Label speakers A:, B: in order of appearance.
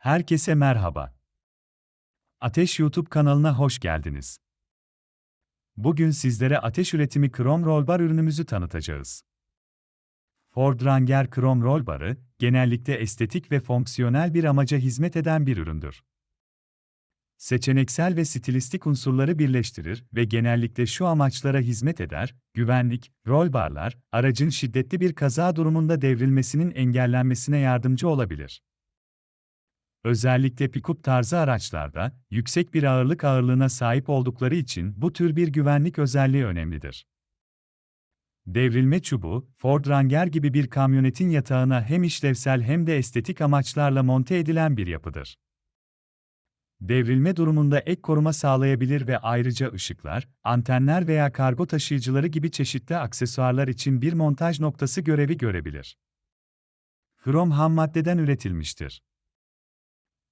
A: Herkese merhaba. Ateş YouTube kanalına hoş geldiniz. Bugün sizlere ateş üretimi krom rollbar ürünümüzü tanıtacağız. Ford Ranger krom rollbarı, genellikle estetik ve fonksiyonel bir amaca hizmet eden bir üründür. Seçeneksel ve stilistik unsurları birleştirir ve genellikle şu amaçlara hizmet eder, güvenlik, rollbarlar, aracın şiddetli bir kaza durumunda devrilmesinin engellenmesine yardımcı olabilir. Özellikle pick-up tarzı araçlarda, yüksek bir ağırlık ağırlığına sahip oldukları için bu tür bir güvenlik özelliği önemlidir. Devrilme çubuğu, Ford Ranger gibi bir kamyonetin yatağına hem işlevsel hem de estetik amaçlarla monte edilen bir yapıdır. Devrilme durumunda ek koruma sağlayabilir ve ayrıca ışıklar, antenler veya kargo taşıyıcıları gibi çeşitli aksesuarlar için bir montaj noktası görevi görebilir. Krom ham maddeden üretilmiştir.